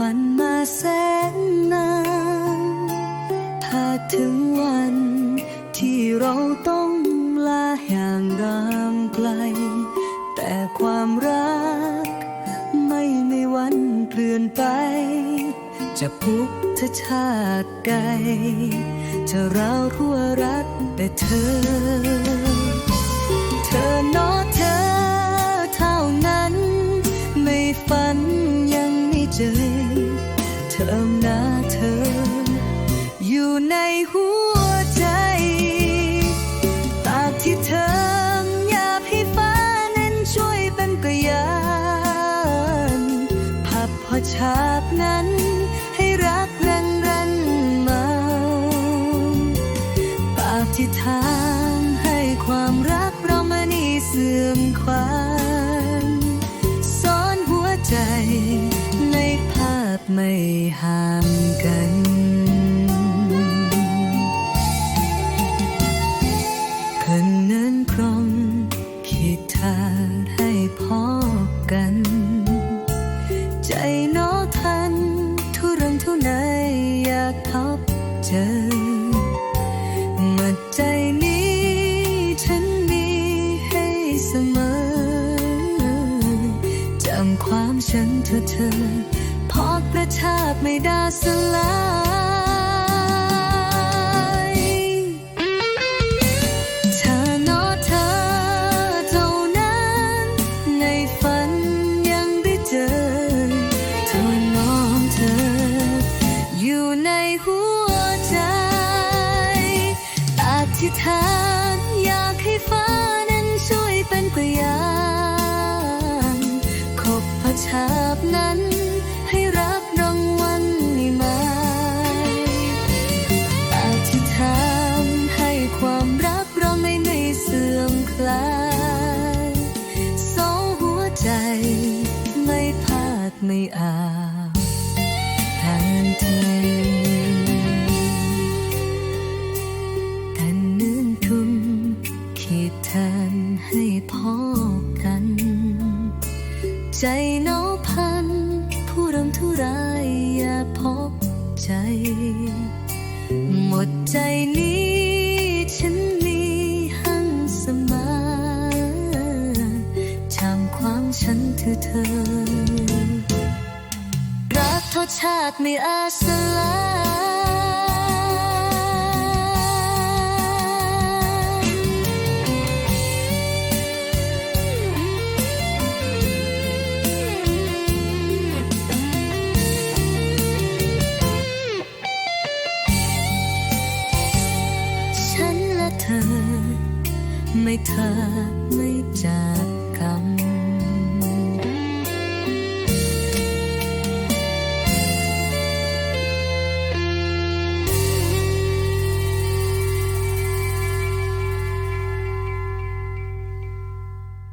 มันมาแสนนานถ้าถึงวันที่เราต้องลาห่างรางไกล แต่ความรัก ไม่มีวันเปลี่ยนไป จะพุกจะชาติใดจะเราวรั่วรักแต่เธอ เธอหน้าเธอ อยู่ในหัวใจตราบที่เธออยากให้ฟ้านั้นช่วยเป็นพยานภาพพอฉากนั้นให้รักรันรันมาปากที่ทางให้ความรักเรามานี่เสื่อมความ ไม่ห่างกันเพิ่นเนินพรมขีดทางให้พอกัน ใจน้อทัน ทุรังทุนายอยากพบเจอเมื่อใจนี้ฉันมีให้เสมอจำความฉันเธอเธอ พอกระชากไม่ได้สลายเธอเนอเธอเท่านั้น ในฝันยังได้เจอเธอน้องเธอ อยู่ในหัวใจอธิษฐานอยากให้ฟ้านั้นช่วยเป็นพยานขบพระชาบนั้น ไม่อาจห่างเธอกันเนื่นทุนขีดแทนให้พอกัน ใจน้องพา รักทดชาติไม่อาจสลายฉันและเธอ ไม่เธอไม่จาก